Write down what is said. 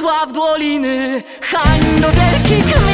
Wrocław doliny, Hań do wielkich